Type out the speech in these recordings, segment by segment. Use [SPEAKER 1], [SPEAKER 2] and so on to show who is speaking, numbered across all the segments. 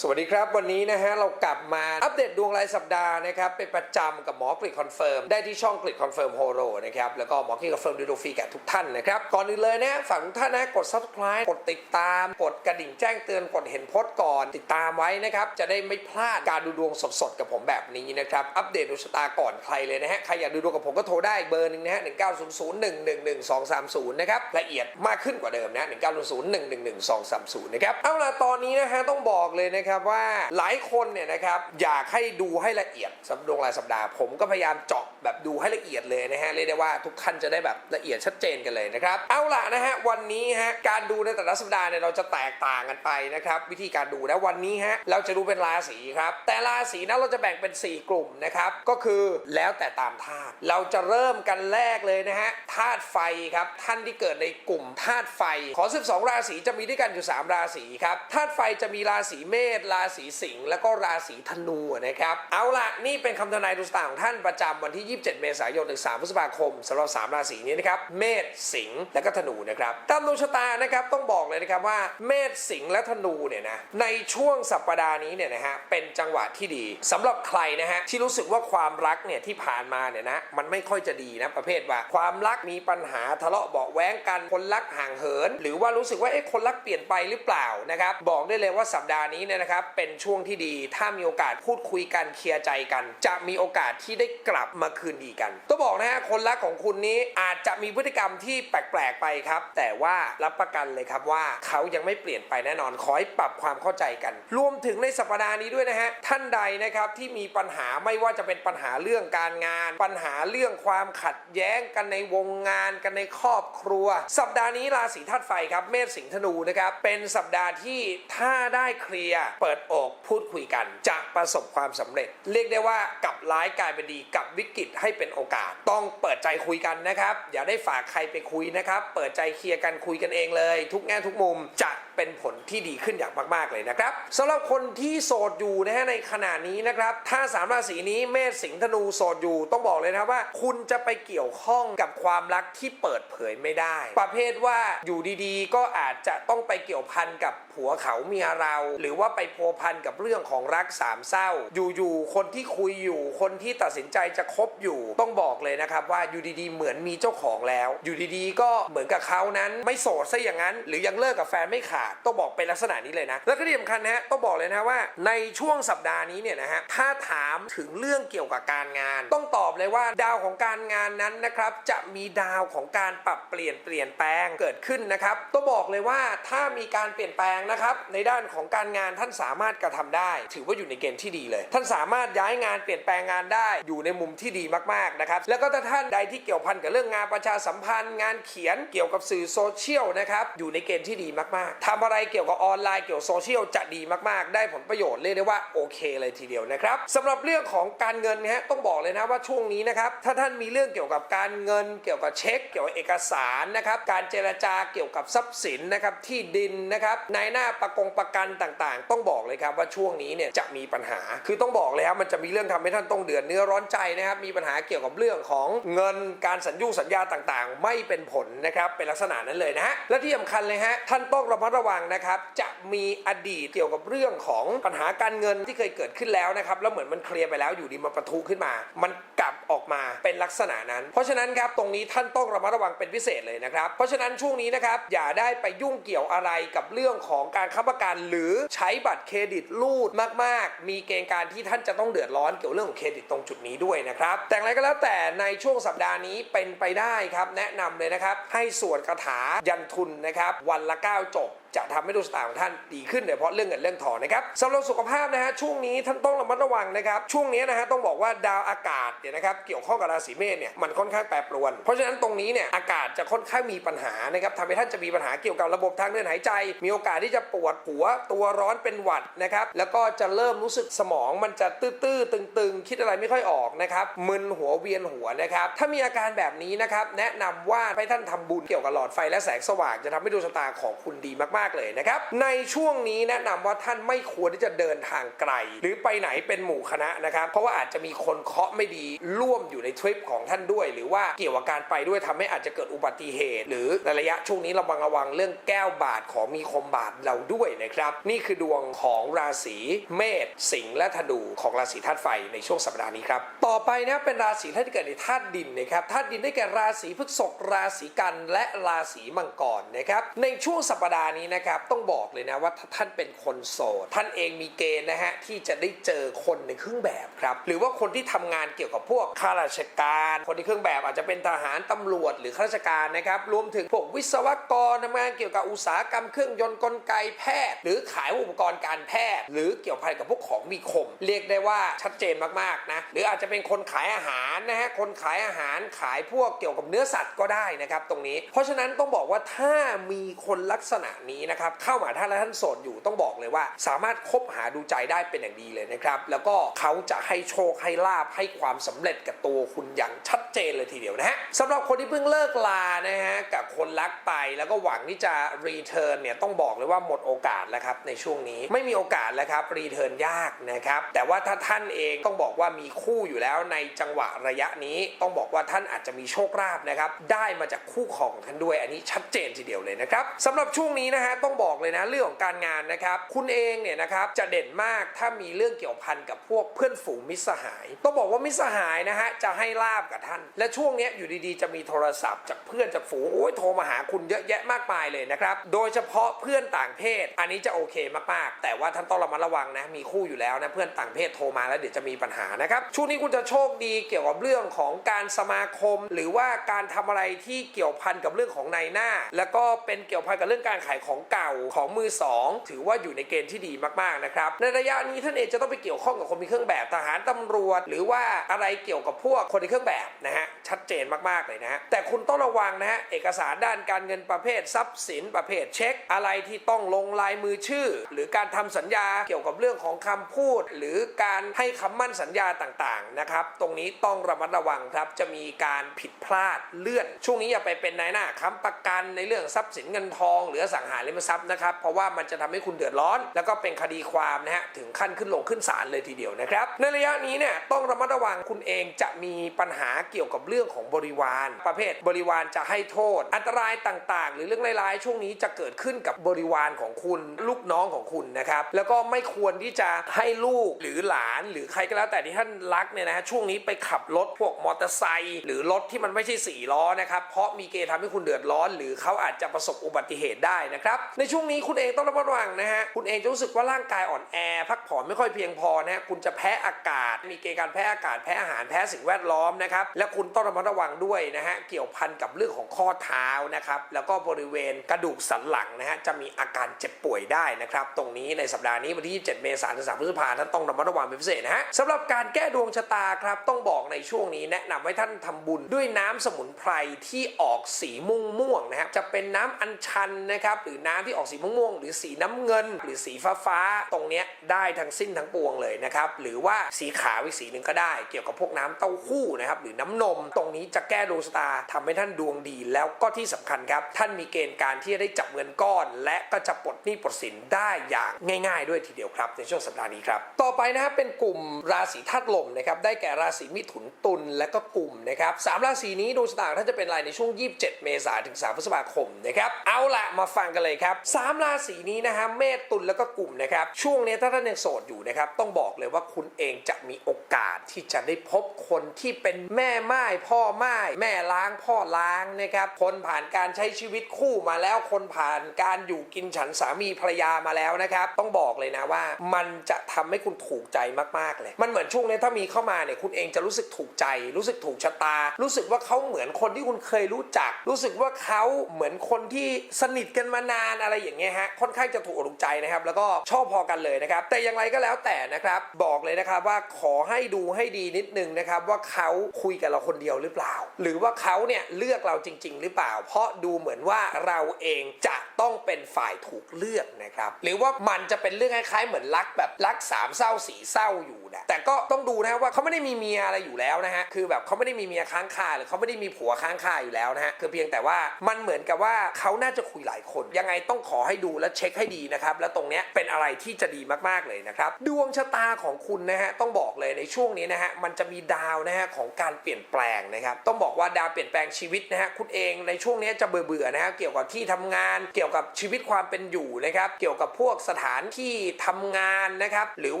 [SPEAKER 1] สวัสดีครับ วันนี้นะฮะเรากลับมาอัปเดตดวงรายสัปดาห์นะครับเป็นประจำกับหมอกริดคอนเฟิร์มได้ที่ช่องกริดคอนเฟิร์มโฮโรนะครับแล้วก็หมอกริดคอนเฟิร์มดูดูฟรีแก่ทุกท่านนะครับก่อนอื่นเลยนะฝากทุกท่านนะกด subscribe กดติดตาม กดกระดิ่งแจ้งเตือนกดเห็นโพสต์ก่อนติดตามไว้นะครับจะได้ไม่พลาดการดูดวงสดๆกับผมแบบนี้นะครับอัปเดตดวงชะตาก่อนใครเลยนะฮะใครอยากดูดวงกับผมก็โทรได้เบอร์หนึ่งนะฮะหนึ่งเก้าศูนย์ศูนย์หนึ่งหนึ่งหนึ่งสองสามศูนย์นะครับละเอียดมากขึ้นกว่าเดิมนะหนึ่งเก้าศูนย์หนึ่งหนึ่งหนึ่งสองสามศูนย์นะครับเอาล่ะตอนนี้นะฮะต้องบอกเลยนะครับว่าหลายคนเนี่ยนะครับอยากให้ดูให้ละเอียดสำหรับดวงรายสัปดาห์ผมก็พยายามเจาะแบบดูให้ละเอียดเลยนะฮะเรียกได้ว่าทุกท่านจะได้แบบละเอียดชัดเจนกันเลยนะครับเอาล่ะนะฮะวันนี้ฮะการดูในแต่ละสัปดาห์เนี่ยเราจะแตกต่างกันไปนะครับวิธีการดูนะวันนี้ฮะเราจะดูเป็นราศีครับแต่ราศีนั้นเราจะแบ่งเป็น 4 กลุ่มนะครับก็คือแล้วแต่ตามธาตุเราจะเริ่มกันแรกเลยนะฮะธาตุไฟครับท่านที่เกิดในกลุ่มธาตุไฟ ขอ 12 ราศีจะมีด้วยกันอยู่ 3 ราศีครับธาตุไฟจะมีราศีเมษราศีสิงห์แล้วก็ราศีธนูนะครับ เอาละนี่เป็นคำทำนายดวงชะตาของท่านประจำวันที่ 27 เมษายนถึง 3 พฤษภาคมสำหรับ 3 ราศีนี้นะครับ เมษสิงห์และก็ธนูนะครับ ตามดวงชะตานะครับต้องบอกเลยนะครับว่าเมษสิงห์และธนูเนี่ยนะในช่วงสัปดาห์นี้เนี่ยนะฮะเป็นจังหวะที่ดีสำหรับใครนะฮะที่รู้สึกว่าความรักเนี่ยที่ผ่านมาเนี่ยนะมันไม่ค่อยจะดีนะประเภทว่า ความรักมีปัญหาทะเลาะเบาแว้งกันคนรักห่างเหิน หรือว่ารู้สึกว่าเอ๊ะคนรักเปลี่ยนไปหรือเปล่านะครับบอกได้เลยว่าสัปดาห์นี้เนี่ยนะครับเป็นช่วงที่ดี ถ้ามีโอกาสพูดคุยกันเคลียร์ใจกัน จะมีโอกาสที่ได้กลับมาคืนดีกันต้องบอกนะฮะคนรักของคุณนี้อาจจะมีพฤติกรรมที่แปลกๆไปครับ แต่ว่ารับประกันเลยครับว่าเขายังไม่เปลี่ยนไปแน่นอนขอให้ปรับความเข้าใจกัน รวมถึงในสัปดาห์นี้ด้วยนะฮะท่านใดนะครับที่มีปัญหาไม่ว่าจะเป็นปัญหาเรื่องการงาน ปัญหาเรื่องความขัดแย้งกันในวงงานกันในครอบครัว สัปดาห์นี้ราศีธาตุไฟครับเมษสิงห์ธนูนะครับเป็นสัปดาห์ที่ถ้าได้เคลียร์เปิดอกพูดคุยกัน จะประสบความสำเร็จ เรียกได้ว่ากับร้ายกลายเป็นดีกับวิกฤตให้เป็นโอกาส ต้องเปิดใจคุยกันนะครับ อย่าได้ฝากใครไปคุยนะครับ เปิดใจเคลียร์กันคุยกันเองเลย ทุกแง่ทุกมุมจะเป็นผลที่ดีขึ้นอย่างมากๆเลยนะครับสำหรับคนที่โสดอยู่นะฮะในขณะนี้นะครับ ถ้าสามราศีนี้เมษสิงห์ธนูโสดอยู่ต้องบอกเลยนะว่า คุณจะไปเกี่ยวข้องกับความรักที่เปิดเผยไม่ได้ ประเภทว่าอยู่ดีๆ ก็อาจจะต้องไปเกี่ยวพันกับผัวเขาเมียเรา หรือว่าไปพัวพันกับเรื่องของรักสามเศร้า อยู่ๆคนที่คุยอยู่ คนที่ตัดสินใจจะคบอยู่ ต้องบอกเลยนะครับว่าอยู่ดีๆ เหมือนมีเจ้าของแล้ว อยู่ดีๆ ก็เหมือนกับเขานั้น ไม่โสดซะอย่างนั้น หรือยังเลิกกับแฟนไม่ขาดต้องบอกเป็นลักษณะนี้เลยนะ แล้วก็ที่สำคัญนะฮะต้องบอกเลยนะว่า ในช่วงสัปดาห์นี้เนี่ยนะฮะถ้าถามถึงเรื่องเกี่ยวกับการงาน ต้องตอบเลยว่าดาวของการงานนั้นนะครับจะมีดาวของการปรับเปลี่ยนเปลี่ยนแปลงเกิดขึ้นนะครับต้องบอกเลยว่าถ้ามีการเปลี่ยนแปลงนะครับในด้านของการงานท่านานสามารถกระทำได้ ถือว่าอยู่ในเกณฑ์ที่ดีเลย ท่านสามารถย้ายงานเปลี่ยนแปลงงานได้อยู่ในมุมที่ดีมากๆนะครับแล้วก็ถ้าท่านใดที่เกี่ยวพันกับเรื่องงานประชาสัมพันธ์ งานเขียนเกี่ยวกับสื่อโซเชียลนะครับอยู่ในเกณฑ์ที่ดีมากๆทำอะไรเกี่ยวกับออนไลน์เกี่ยวกับโซเชียลจะดีมากๆ ได้ผลประโยชน์เรียกได้ว่าโอเคเลยทีเดียวนะครับสำหรับเรื่องของการเงินนะฮะต้องบอกเลยนะว่าช่วงนี้นะครับถ้าท่านมีเรื่องเกี่ยวกับการเงิน เกี่ยวกับเช็ค เกี่ยวกับเอกสารนะครับการเจรจาเกี่ยวกับทรัพย์สินนะครับที่ดินนะครับในหน้าประกงประกันต่างๆต้องบอกเลยครับว่าช่วงนี้เนี่ยจะมีปัญหา คือต้องบอกเลยครับมันจะมีเรื่องทำให้ท่านต้องเดือดเนื้อร้อนใจนะครับมีปัญหาเกี่ยวกับเรื่องของเงินการสัญญูสัญญาต่างๆ ไม่เป็นผลนะครับเป็นลักษณะนั้นเลยนะฮะและที่สำคัญเลยฮะท่านต้องระมัดระวังนะครับจะมีอดีตเกี่ยวกับเรื่องของปัญหาการเงินที่เคยเกิดขึ้นแล้วนะครับแล้วเหมือนมันเคลียร์ไปแล้วอยู่ดีมาประทุขึ้นมา มันกลับออกมาเป็นลักษณะนั้น เพราะฉะนั้นครับตรงนี้ท่านต้องระมัดระวังเป็นพิเศษเลยนะครับเพราะฉะนั้นช่วงนี้นะครับอย่าได้ไปยุ่งเกี่ยวอะไรกับเรื่องของการค้ำประกันหรือใช้บัตรเครดิตรูดมาก ๆ มีเกณฑ์การที่ท่านจะต้องเดือดร้อนเกี่ยวเรื่องของเครดิตตรงจุดนี้ด้วยนะครับแต่อย่างไรก็แล้วแต่ในช่วงสัปดาห์นี้เป็นไปได้ครับแนะนำเลยนะครับให้สวดคาถายันทุนนะครับวันละ 9 จบ จะทำให้ดวงชะตาของท่านดีขึ้นโดยเฉพาะเรื่องเงินเรื่องทองนะครับสำหรับสุขภาพนะฮะช่วงนี้ท่านต้องระมัดระวังนะครับช่วงนี้นะฮะต้องบอกว่าดาวอากาศเนี่ยนะครับเกี่ยวข้องกับราศีเมษเนี่ยมันค่อนข้างแปรปรวน เพราะฉะนั้นตรงนี้เนี่ยอากาศจะค่อนข้างมีปัญหานะครับทำให้ท่านจะมีปัญหาเกี่ยวกับระบบทางเดินหายใจ มีโอกาสที่จะปวดหัวตัวร้อนเป็นหวัดนะครับแล้วก็จะเริ่มรู้สึกสมองมันจะตื้อๆตึงๆ คิดอะไรไม่ค่อยออกนะครับมึนหัวเวียนหัวนะครับถ้ามีอาการแบบนี้นะครับแนะนำว่าให้ท่านทำบุญเกี่ยวกับหลอดไฟและแสงสว่างจะทำให้ดวงชะตาของคุณดีมากๆเลยนะครับ ในช่วงนี้แนะนำว่าท่านไม่ควรที่จะเดินทางไกล หรือไปไหนเป็นหมู่คณะนะครับ เพราะว่าอาจจะมีคนเคาะไม่ดีร่วมอยู่ในทริปของท่านด้วย หรือว่าเกี่ยวกับการไปด้วยทำให้อาจจะเกิดอุบัติเหตุ หรือในระยะช่วงนี้ระวังระวังเรื่องแก้วบาดของมีคมบาดเราด้วยนะครับ นี่คือดวงของราศีเมษสิงห์และธนูของราศีธาตุไฟในช่วงสัปดาห์นี้ครับต่อไปนะเป็นราศีที่เกิดในธาตุดินนะครับธาตุดินได้แก่ราศีพฤษภราศีกันและราศีมังกรนะครับในช่วงสัปดาห์นี้นะครับต้องบอกเลยนะว่าถ้าท่านเป็นคนโสดท่านเองมีเกณฑ์นะฮะที่จะได้เจอคนในเครื่องแบบครับหรือว่าคนที่ทำงานเกี่ยวกับพวกข้าราชการ คนในเครื่องแบบอาจจะเป็นทหารตำรวจหรือข้าราชการนะครับรวมถึงพวกวิศวกรทำงานเกี่ยวกับอุตสาหกรรมเครื่องยนต์กลไกแพทย์ หรือขายอุปกรณ์การแพทย์ หรือเกี่ยวพันกับพวกของมีคม เรียกได้ว่าชัดเจนมากๆนะหรืออาจจะเป็นคนขายอาหารนะฮะคนขายอาหารขายพวกเกี่ยวกับเนื้อสัตว์ก็ได้นะครับตรงนี้ เพราะฉะนั้นต้องบอกว่าถ้ามีคนลักษณะนี้นะครับเข้ามาท่าและท่านโสดอยู่ต้องบอกเลยว่า สามารถคบหาดูใจได้เป็นอย่างดีเลยนะครับ แล้วก็เขาจะให้โชคให้ลาบให้ความสำเร็จกับตัวคุณอย่างชัดเจนเลยทีเดียวนะฮะสำหรับคนที่เพิ่งเลิกลานะฮะกับคนรักไปแล้วก็หวังที่จะรีเทิร์นเนี่ยต้องบอกเลยว่าหมดโอกาสแล้วครับในช่วงนี้ไม่มีโอกาสแล้วครับรีเทิร์นยากนะครับแต่ว่าถ้าท่านเองต้องบอกว่ามีคู่อยู่แล้วในจังหวะระยะนี้ต้องบอกว่าท่านอาจจะมีโชคลาภนะครับได้มาจากคู่ของท่านด้วยอันนี้ชัดเจนทีเดียวเลยนะครับสำหรับช่วงนี้นะฮะต้องบอกเลยนะเรื่องของการงานนะครับคุณเองเนี่ยนะครับจะเด่นมากถ้ามีเรื่องเกี่ยวพันกับพวกเพื่อนฝูงมิสหาย ต้องบอกว่ามิสหายนะฮะจะให้ลาบกับท่าน และช่วงนี้อยู่ดีๆ จะมีโทรศัพท์จากเพื่อนจากฝูงโอ้ยโทรมาหาคุณเยอะแยะมากมายเลยนะครับโดยเฉพาะเพื่อนต่างเพศ อันนี้จะโอเคมากๆ แต่ว่าท่านต้องระมัดระวังนะมีคู่อยู่แล้วนะเพื่อนต่างเพศโทรมาแล้วเดี๋ยวจะมีปัญหานะครับช่วงนี้คุณจะโชคดีเกี่ยวกับเรื่องของการสมาคม หรือว่าการทำอะไรที่เกี่ยวพันกับเรื่องของนายหน้า แล้วก็เป็นเกี่ยวพันกับเรื่องการขายของของเก่าของมือสองถือว่าอยู่ในเกณฑ์ที่ดีมากๆนะครับในระยะนี้ท่านเองจะต้องไปเกี่ยวข้องกับคนมีเครื่องแบบทหารตำรวจ หรือว่าอะไรเกี่ยวกับพวกคนในเครื่องแบบนะฮะชัดเจนมากๆเลยนะฮะแต่คุณต้องระวังนะฮะเอกสารด้านการเงินประเภททรัพย์สินประเภทเช็ค อะไรที่ต้องลงลายมือชื่อ หรือการทำสัญญาเกี่ยวกับเรื่องของคำพูด หรือการให้คำมั่นสัญญาต่างๆนะครับตรงนี้ต้องระมัดระวังครับจะมีการผิดพลาดเลื่อน ช่วงนี้อย่าไปเป็นนายหน้าค้ำประกันในเรื่องทรัพย์สินเงินทอง หรืออสังหาริมทรัพย์นะครับ เพราะว่ามันจะทำให้คุณเดือดร้อน แล้วก็เป็นคดีความนะฮะถึงขั้นขึ้นลงขึ้นศาลเลยทีเดียวนะครับในระยะนี้เนี่ยต้องระมัดระวังคุณเองจะมีปัญหาเกี่ยวกับเรื่องของบริวาร ประเภทบริวารจะให้โทษ อันตรายต่างๆ หรือเรื่องร้ายๆช่วงนี้จะเกิดขึ้นกับบริวารของคุณลูกน้องของคุณนะครับแล้วก็ไม่ควรที่จะให้ลูกหรือหลานหรือใครก็แล้วแต่ที่ท่านรักเนี่ยนะฮะช่วงนี้ไปขับรถพวกมอเตอร์ไซค์หรือรถที่มันไม่ใช่สี่ล้อนะครับเพราะมีเกณฑ์ทำให้คุณเดือดร้อน หรือเขาอาจจะประสบอุบัติเหตุได้นะครับในช่วงนี้คุณเองต้องระมัดระวังนะฮะ คุณเองจะรู้สึกว่าร่างกายอ่อนแอ พักผ่อนไม่ค่อยเพียงพอนะฮะ คุณจะแพ้อากาศ มีเกณฑ์การแพ้อากาศ แพ้อาหาร แพ้สิ่งแวดล้อมนะครับ และคุณต้องระมัดระวังด้วยนะฮะ เกี่ยวพันกับเรื่องของข้อเท้านะครับ แล้วก็บริเวณกระดูกสันหลังนะฮะ จะมีอาการเจ็บป่วยได้นะครับ ตรงนี้ในสัปดาห์นี้วันที่ 27 เมษายนถึง3พฤษภาคมท่านต้องระมัดระวังเป็นพิเศษนะฮะสำหรับการแก้ดวงชะตาครับต้องบอกในช่วงนี้แนะนำให้ท่านทำบุญด้วยน้ำสมุนไพรที่ออกสีม่วงม่วงๆนะครับจะเป็นน้ำอัญชันนะครับหรือน้ำที่ออกสีม่วงม่วงๆหรือสีน้ำเงิน หรือสีฟ้าฟ้าๆตรงเนี้ยได้ทั้งสิ้นทั้งปวงเลยนะครับหรือว่าสีขาวอีกสีหนึ่งก็ได้ เกี่ยวกับพวกน้ำเต้าหู้นะครับหรือน้ำนม ตรงนี้จะแก้ดวงชะตาทำให้ท่านดวงดี แล้วก็ที่สำคัญครับ ท่านมีเกณฑ์การที่จะได้จับเงินก้อน และก็จะปลดหนี้ปลดสินได้อย่างง่าย ๆ ด้วยทีเดียวครับ ในช่วงสัปดาห์นี้ครับต่อไปนะครับเป็นกลุ่มราศีธาตุลมนะครับได้แก่ราศีมิถุนตุลและก็กลุ่มนะครับสามราศีนี้ดวงชะตาท่านจะเป็นไรในช่วง 27 เมษายนถึง 3 พฤษภาคมนะครับเอาละมาฟังกันเลยครับสามราศีนี้นะฮะเมษตุลแล้วก็กลุ่มนะครับช่วงนี้ถ้าท่านยังโสดอยู่นะครับต้องบอกเลยว่าคุณเองจะมีโอกาสที่จะได้พบคนที่เป็นแม่ไม้พ่อไม้แม่ล้างพ่อล้างนะครับคนผ่านการใช้ชีวิตคู่มาแล้วคนผ่านการอยู่กินฉันสามีภรรยามาแล้วนะครับต้องบอกเลยนะว่า มันจะทำให้คุณถูกใจมากๆเลย มันเหมือนช่วงนี้ถ้ามีเข้ามาเนี่ยคุณเองจะรู้สึกถูกใจ รู้สึกถูกชะตา รู้สึกว่าเขาเหมือนคนที่คุณเคยรู้จัก รู้สึกว่าเขาเหมือนคนที่สนิทกันมานานานอะไรอย่างเงี้ยฮะค่อนข้างจะถูกอกถูกใจนะครับ แล้วก็ชอบพอกันเลยนะครับ แต่อย่างไรก็แล้วแต่นะครับ บอกเลยนะครับว่าขอให้ดูให้ดีนิดนึงนะครับ ว่าเขาคุยกับเราคนเดียวหรือเปล่า หรือว่าเขาเนี่ยเลือกเราจริง ๆ หรือเปล่า เพราะดูเหมือนว่าเราเองจะต้องเป็นฝ่ายถูกเลือกนะครับ หรือว่ามันจะเป็นเรื่องคล้ายๆเหมือนรักแบบรักสามเศร้าสีเศร้าอยู่นะแต่ก็ต้องดูนะว่าเขาไม่ได้มีเมียอะไรอยู่แล้วนะฮะคือแบบเขาไม่ได้มีเมียค้างคาหรือเขาไม่ได้มีผัวค้างคาอยู่แล้วนะฮะคือเพียงแต่ว่ามันเหมือนกับว่าเขาน่าจะคุยหลายคนยังไงต้องขอให้ดูและเช็คให้ดีนะครับ แล้วตรงเนี้ยเป็นอะไรที่จะดีมากๆเลยนะครับ ดวงชะตาของคุณนะฮะต้องบอกเลยในช่วงนี้นะฮะมันจะมีดาวนะฮะของการเปลี่ยนแปลงนะครับ ต้องบอกว่าดาวเปลี่ยนแปลงชีวิตนะฮะคุณเองในช่วงนี้จะเบื่อเบื่อๆนะฮะเกี่ยวกับที่ทำงาน เกี่ยวกับชีวิตความเป็นอยู่นะครับ เกี่ยวกับพวกสถานที่ทำงานนะครับหรือ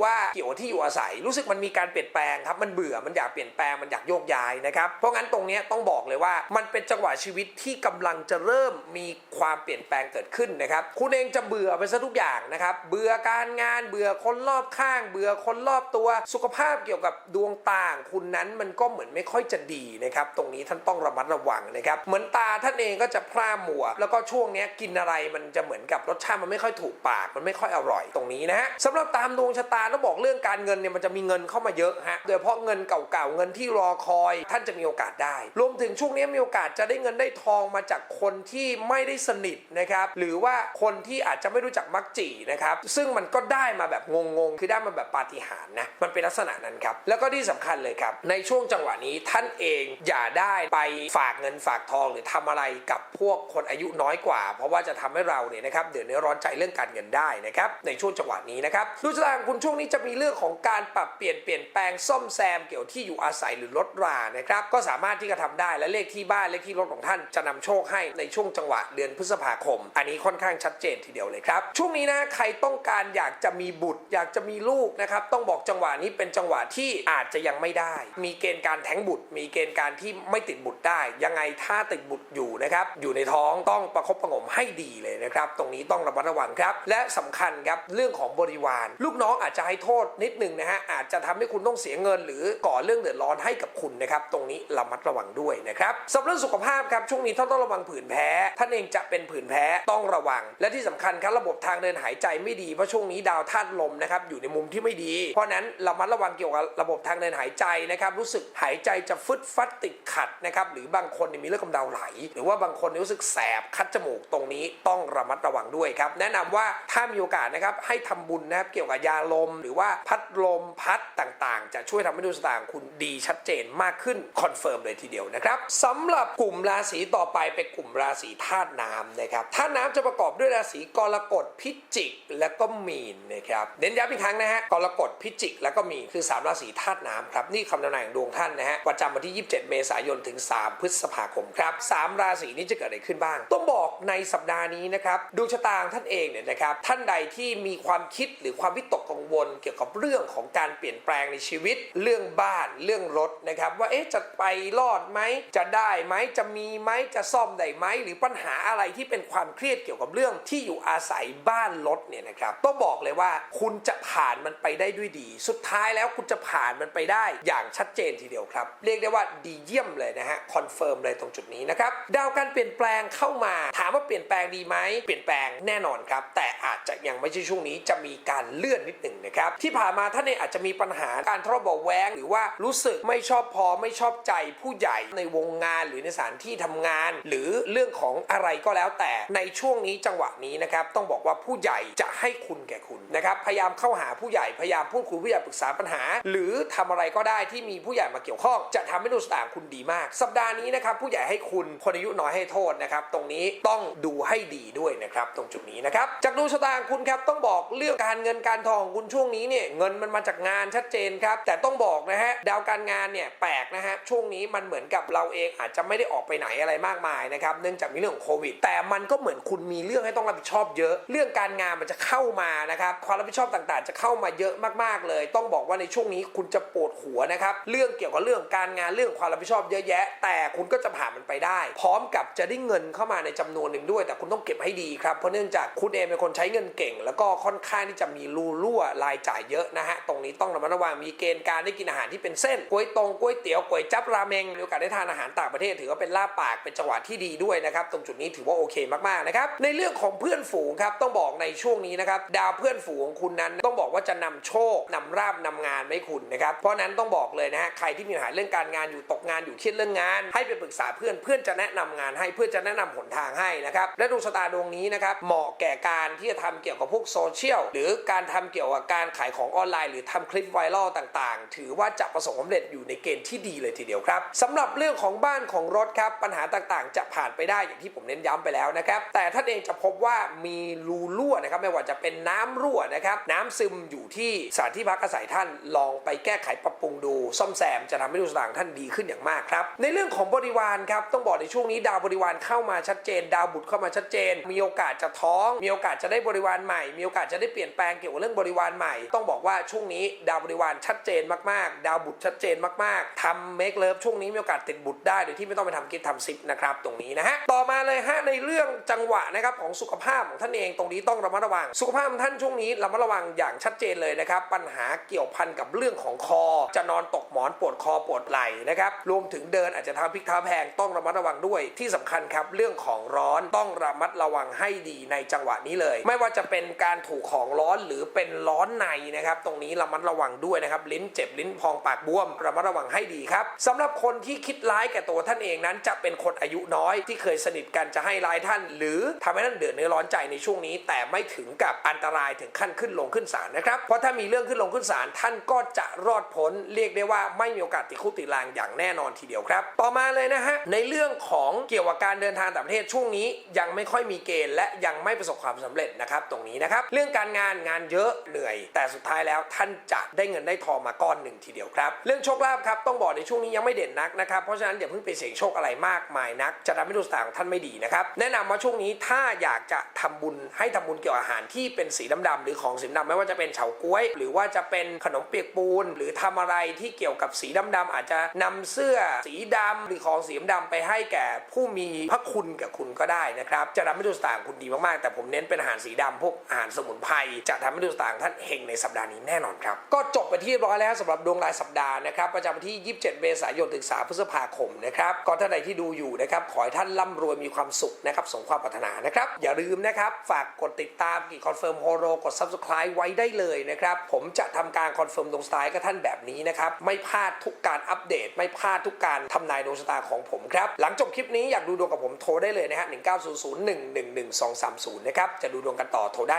[SPEAKER 1] ว่าเกี่ยวกับที่อยู่อาศัย รู้สึกมันมีการเปลี่ยนแปลงครับมันเบื่อมันอยากเปลี่ยนแปลงมันอยากโยกย้ายนะครับเพราะงั้นตรงนี้ต้องบอกเลยว่ามันเป็นจังหวะชีวิตที่กำลังจะเริ่มมีความเปลี่ยนแปลงเกิดขึ้นนะครับ คุณเองจะเบื่อไปซะทุกอย่างนะครับ เบื่อการงาน เบื่อคนรอบข้าง เบื่อคนรอบตัวสุขภาพเกี่ยวกับดวงตาของคุณนั้นมันก็เหมือนไม่ค่อยจะดีนะครับ ตรงนี้ท่านต้องระมัดระวังนะครับ เหมือนตาท่านเองก็จะพร่ามัว แล้วก็ช่วงนี้กินอะไรมันจะเหมือนกับรสชาติมันไม่ค่อยถูกปาก มันไม่ค่อยอร่อยตรงนี้นะฮะสำหรับตามดวงชะตาต้องบอกเรื่องการเงินเนี่ยมันจะมีเงินเข้ามาเยอะฮะโดยเฉพาะเงินเก่าๆเงินที่รอคอย ท่านจะมีโอกาสได้ รวมถึงช่วงนี้มีโอกาสจะได้เงินได้ทองมาจากคนที่ไม่ได้สนิทนะครับหรืือว่าคนที่อาจจะไม่รู้จักมักจีนะครับ ซึ่งมันก็ได้มาแบบงงๆ คือได้มาแบบปาฏิหาริย์นะ มันเป็นลักษณะนั้นครับ แล้วก็ที่สำคัญเลยครับ ในช่วงจังหวะนี้ท่านเองอย่าได้ไปฝากเงินฝากทองหรือทำอะไรกับพวกคนอายุน้อยกว่า เพราะว่าจะทำให้เราเนี่ยนะครับเดือดเนื้อร้อนใจเรื่องการเงินได้นะครับ ในช่วงจังหวะนี้นะครับดูชะตาของคุณช่วงนี้จะมีเรื่องของการปรับเปลี่ยนเปลี่ยนแปลงซ่อมแซมเกี่ยวที่อยู่อาศัยหรือลดรานะครับ ก็สามารถที่จะทำได้และเลขที่บ้านเลขที่รถของท่านจะนำโชคให้ในช่วงจังหวะเดือนพฤษภาคม อันนี้ค่อนข้างชัดเจนทีเดียวเลยครับ ช่วงนี้นะใครต้องการอยากจะมีบุตร อยากจะมีลูกนะครับต้องบอกจังหวะนี้เป็นจังหวะที่อาจจะยังไม่ได้ มีเกณฑ์การแท้งบุตร มีเกณฑ์การที่ไม่ติดบุตรได้ ยังไงถ้าติดบุตรอยู่นะครับอยู่ในท้องต้องประคบประหงมให้ดีเลยนะครับ ตรงนี้ต้องระมัดระวังครับ และสำคัญครับเรื่องของบริวาร ลูกน้องอาจจะให้โทษนิดหนึ่งนะฮะอาจจะทำให้คุณต้องเสียเงิน หรือก่อเรื่องเดือดร้อนให้กับคุณนะครับตรงนี้ระมัดระวังด้วยนะครับสำหรับเรื่องสุขภาพครับช่วงนี้ท่านต้องระวังผื่นแพ้ท่านเองจะเป็นผื่นแพ้ต้องระวัง และที่สำคัญครับระบบทางเดินหายใจไม่ดีเพราะช่วงนี้ดาวธาตุลมนะครับอยู่ในมุมที่ไม่ดี เพราะนั้นระมัดระวังเกี่ยวกับระบบทางเดินหายใจนะครับรู้สึกหายใจจะฟึดฟัดติดขัดนะครับหรือบางคนมีเลือดกำเดาไหล หรือว่าบางคนรู้สึกแสบคัดจมูกตรงนี้ต้องระมัดระวังด้วยครับแนะนำว่าถ้ามีโอกาสนะครับให้ทำบุญนะครับเกี่ยวกับยาลม หรือว่าพัดลมพัดต่างๆ จะช่วยทำให้ดวงชะตาของคุณดีชัดเจนมากขึ้นคอนเฟิร์มเลยทีเดียวนะครับสำหรับกลุ่มราศีต่อไปเป็นกลุ่มราศีธาตุน้ำนะครับธาตุน้ำจะประกอบด้วยราศีกรกฎพิจิกและก็มีนนะครับเน้นย้ำอีกครั้งนะฮะกรกฎพิจิกและก็มีนคือ 3 ราศีธาตุน้ำครับนี่คำทำนายของดวงท่านนะฮะประจำวันที่ 27 เมษายนถึง 3 พฤษภาคมครับสามราศีนี้จะเกิดอะไรขึ้นบ้าง ต้องบอกในสัปดาห์นี้นะครับดวงชะตาของท่านเองเนี่ยนะครับท่านใดที่มีความคิดหรือความวิตกกังวล เกี่ยวกับเรื่องของการเปลี่ยนแปลงในชีวิต เรื่องบ้านเรื่องรถนะครับว่าเอ๊ะจะไปรอดไหมจะได้ไหมจะมีไหมจะซ่อมได้ไหมหรือปัญหาอะไรที่เป็นความเครียดเกี่ยวกับเรื่องที่อยู่อาศัยบ้านรถเนี่ยนะครับต้องบอกเลยว่าคุณจะผ่านมันไปได้ด้วยดี สุดท้ายแล้วคุณจะผ่านมันไปได้อย่างชัดเจนทีเดียวครับ เรียกได้ว่าดีเยี่ยมเลยนะฮะคอนเฟิร์มเลยตรงจุดนี้นะครับดาวการเปลี่ยนแปลงเข้ามา ถามว่าเปลี่ยนแปลงดีไหมเปลี่ยนแปลงแน่นอนครับ แต่อาจจะยังไม่ใช่ช่วงนี้จะมีการเลื่อนนิดหนึ่งนะครับที่ผ่านมาท่านเองอาจจะมีปัญหาการทะเลาะเบาะแวงหรือว่ารู้สึกไม่ชอบพอไม่ชอบใจผู้ใหญ่ในวงงานหรือในสถานที่ทำงาน หรือเรื่องของอะไรก็แล้วแต่ในช่วงงนี้จังหวะนี้นะครับต้องบอกว่าผู้ใหญ่จะให้คุณแก่คุณนะครับพยายามเข้าหาผู้ใหญ่พยายามพูดคุยผู้ใหญ่ปรึกษาปัญหา หรือทำอะไรก็ได้ที่มีผู้ใหญ่มาเกี่ยวข้อง จะทำให้ดวงชะตาของคุณดีมาก สัปดาห์นี้นะครับผู้ใหญ่ให้คุณคนอายุน้อยให้โทษนะครับตรงนี้ต้องดูให้ดีด้วยนะครับตรงจุดนี้นะครับจากดวงชะตาของคุณครับต้องบอกเรื่องการเงินการทองของคุณช่วงนี้เนี่ยเงินมันมาจากงานชัดเจนครับแต่ต้องบอกนะฮะดาวการงานเนี่ยแปลกนะฮะช่วงนี้มันเหมือนกับเราเองอาจจะไม่ได้ออกไปไหนอะไรมากมายนะครับเนื่องจากมีเรื่องของโควิด แต่มันก็เหมือนคุณคุณมีเรื่องให้ต้องรับผิดชอบเยอะ เรื่องการงานมันจะเข้ามานะครับความรับผิดชอบต่างๆ จะเข้ามาเยอะมากๆเลย ต้องบอกว่าในช่วงนี้คุณจะปวดหัวนะครับเรื่องเกี่ยวกับเรื่องการงานเรื่องความรับผิดชอบเยอะแยะ แต่คุณก็จะผ่านมันไปได้ พร้อมกับจะได้เงินเข้ามาในจำนวนหนึ่งด้วย แต่คุณต้องเก็บให้ดีครับเพราะเนื่องจากคุณเองเป็นคนใช้เงินเก่ง แล้วก็ค่อนข้างที่จะมีรูรั่วรายจ่ายเยอะนะฮะตรงนี้ต้องระมัดระวังมีเกณฑ์การได้กินอาหารที่เป็นเส้นก๋วยตรงก๋วยเตี๋ยวก๋วยจับราเมงมีโอกาสได้ทานอาหารต่างประเทศถือว่าเป็นลาบปากเป็นจังหวะที่ดีด้วยนะครับตรงจุดนี้ถือว่าโอเคมากๆนะครับในเรื่องของเพื่อนฝูงครับต้องบอกในช่วงนี้นะครับดาวเพื่อนฝูงของคุณนั้นต้องบอกว่าจะนำโชคนำราบนำงานไม่คุณนะครับเพราะนั้นต้องบอกเลยนะฮะใครที่มีปัญหาเรื่องการงานอยู่ตกงานอยู่เครียดเรื่องงาน ให้ไปปรึกษาเพื่อนเพื่อนจะแนะนำงานให้เพื่อนจะแนะนำหนทางให้นะครับและดวงชะตาดวงนี้นะครับเหมาะแก่การที่จะทำเกี่ยวกับพวกโซเชียลหรือการทำเกี่ยวกับการขายของออนไลน์ หรือทำคลิปไวรัลต่างๆ ถือว่าจะประสบความสำเร็จอยู่ในเกณฑ์ที่ดีเลยทีเดียวครับสำหรับเรื่องของบ้านของรถครับปัญหาต่างๆ จะผ่านไปได้อย่างที่ผมเน้นย้ำไปแล้วนะครับแต่ท่านเองจะพบว่ามีรูรั่วนะครับไม่ว่าจะเป็นน้ำรั่วนะครับน้ำซึมอยู่ที่สถานที่พักอาศัยท่านลองไปแก้ไขปรับปรุงดู ซ่อมแซมจะทำให้ดวงชะตางท่านดีขึ้นอย่างมากครับ ในเรื่องของบริวารครับต้องบอกในช่วงนี้ดาวบริวารเข้ามาชัดเจน ดาวบุตรเข้ามาชัดเจน มีโอกาสจะท้อง มีโอกาสจะได้บริวารใหม่ มีโอกาสจะได้เปลี่ยนแปลงเกี่ยวกับเรื่องบริวารใหม่ ต้องบอกว่าช่วงนี้ดาวบริวารชัดเจนมากๆ ดาวบุตรชัดเจนมากๆทำเมคเลิฟช่วงนี้มีโอกาสติดบุตรได้โดยที่ไม่ต้องไปทำกิจทำซิปนะครับตรงนี้นะฮะต่อมาเลยฮะในเรื่องจังหวะนะครับของสุขภาพของท่านเองตรงนี้ต้องระมัดระวัง สุขภาพท่านช่วงนี้ระมัดระวังอย่างชัดเจนเลยนะครับปัญหาเกี่ยวพันกับเรื่องของคอ จะนอนตกหมอนปวดคอปวดไหล่นะครับรวมถึงเดินอาจจะท้าพลิกท้าแพงต้องระมัดระวังด้วย ที่สำคัญครับเรื่องของร้อนต้องระมัดระวังให้ดีในจังหวะนี้เลย ไม่ว่าจะเป็นการถูกของร้อนหรือเป็นร้อนในนะครับตรงนี้ระมัดระวังด้วยนะครับลิ้นเจ็บลิ้นพองปากบวมระมัดระวังให้ดีครับสำหรับคนที่คิดร้ายแก่ตัวท่านเองนั้นจะเป็นคนอายุน้อยที่เคยสนิทกันจะให้ร้ายท่าน หรือทำให้ท่านเดือดเนื้อร้อนใจในช่วงนี้ แต่ไม่ถึงกับอันตรายถึงขั้นขึ้นลงขึ้นศาลนะครับ เพราะถ้ามีเรื่องขึ้นลงขึ้นศาลท่านก็จะรอดพ้นเรียกได้ว่าไม่มีโอกาสติดคุกติดลางอย่างแน่นอนทีเดียวครับ ต่อมาเลยนะฮะในเรื่องของเกี่ยวกับการเดินทางต่างประเทศช่วงนี้ ยังไม่ค่อยมีเกณฑ์และยังไม่ประสบความสำเร็จนะครับตรงนี้นะครับเรื่องการงานงานเยอะเหนื่อย แต่สุดท้ายแล้วท่านจะได้เงินได้ทองมาก้อนหนึ่งทีเดียวครับ เรื่องโชคลาภครับต้องบอกในช่วงนี้ยังไม่เด่นนักนะครับเพราะฉะนั้นอย่าเพิ่งไปเสี่ยงโชคอะไรมากมายนัก จะทำให้ดวงตาของท่านไม่ดีนะครับแนะนำว่าช่วงนี้ถ้าอยากจะทำบุญให้ทำบุญเกี่ยวกับอาหารที่เป็นสีดำๆหรือของสีดำไม่ว่าจะเป็นเฉาก๊วย หรือว่าจะเป็นขนมเปียกปูน หรือทำอะไรที่เกี่ยวกับสีดำๆอาจจะนำเสื้อสีดำหรือของสีดำไปให้แก่ผู้มีพระคุณกับคุณก็ได้นะครับ จะทำให้ดวงชะตางคุณดีมากๆ แต่ผมเน้นเป็นอาหารสีดำพวกอาหารสมุนไพรจะทำให้ดวงชะตางท่านเฮงในสัปดาห์นี้แน่นอนครับก็จบไปที่ร้อยแล้วสำหรับดวงรายสัปดาห์นะครับประจำวันที่ 27 เมษายนถึง 3 พฤษภาคมนะครับก็ท่านใดที่ดูอยู่นะครับขอให้ท่านร่ำรวยมีความสุขนะครับสมความปรารถนานะครับ อย่าลืมนะครับ ฝากกดติดตามกีคอนเฟิร์มโฮโรกด subscribe ไว้ได้เลยนะครับ ผมจะทำการคอนเฟิร์มดวงสไตล์กับท่านแบบนี้นะครับ ไม่พลาดทุกการอัปเดต ไม่พลาดทุกการทำนายดวงชะตาของผมครับ หลังจบคลิปนี้อยากดูดวงกับผมโทรได้เลยนะฮะ 1900111230 นะครับ จะดูดวงกันต่อโทรได้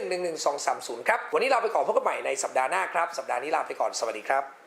[SPEAKER 1] 1900111230 ครับ วันนี้เราไปก่อนพบกันใหม่ในสัปดาห์หน้าครับ สัปดาห์นี้ลาไปก่อน สวัสดีครับ